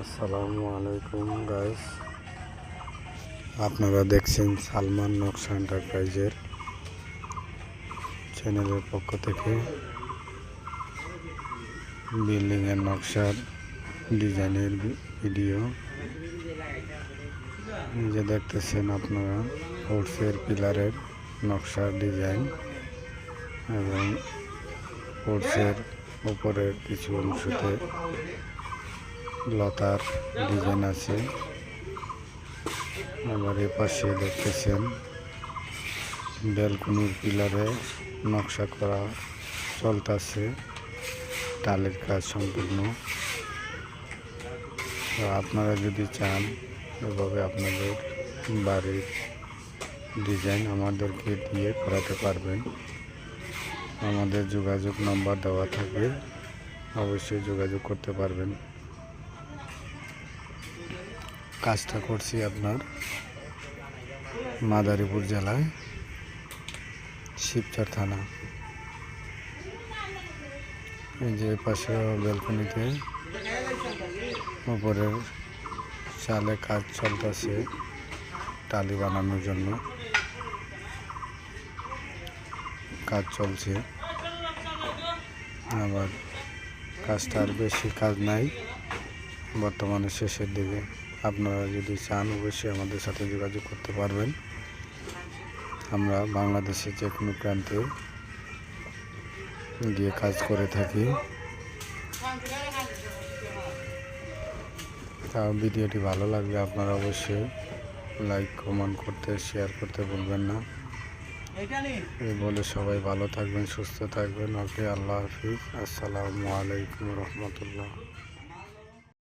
আসসালামু আলাইকুম গাইস আপনারা দেখছেন সালমান নকশা এন্টারপ্রাইজের চ্যানেলের পক্ষ থেকে। বিল্ডিংয়ের নকশার ডিজাইনের ভিডিও। যে দেখতেছেন আপনারা ফোর্সের পিলারের নকশার ডিজাইন এবং ফোর্সের উপরের কিছু অংশতে লতার ডিজাইন আছে। আবার এ পাশে দেখতেছেন ব্যালকনির পিলারে নকশা করা চলতেছে টালের কাজ সম্পূর্ণ। আপনারা যদি চান, এভাবে আপনাদের বাড়ির ডিজাইন আমাদেরকে দিয়ে করাতে পারবেন। আমাদের যোগাযোগ নাম্বার দেওয়া থাকবে। অবশ্যই যোগাযোগ করতে পারবেন। কাজটা করছি আপনার মাদারীপুর জেলায়, শিবচর থানা। যে পাশে ব্যালকনিতে উপরের চালে কাজ চলতেছে, টালি বানানোর জন্য। কাজ চলছে। আবার কাজটা আর বেশি কাজ নাই। বর্তমানে শেষের দিকে। আপনারা যদি চান, অবশ্যই আমাদের সাথে যোগাযোগ করতে পারবেন। আমরা বাংলাদেশের যে কোনো প্রান্তে গিয়ে কাজ করে থাকি। তাও ভিডিওটি ভালো লাগলে আপনারা অবশ্যই লাইক, কমেন্ট করতে, শেয়ার করতে ভুলবেন না। এই বলে সবাই ভালো থাকবেন সুস্থ থাকবেন। ওকে আল্লাহ হাফিজ। আসসালামু আলাইকুম রহমতুল্লাহ।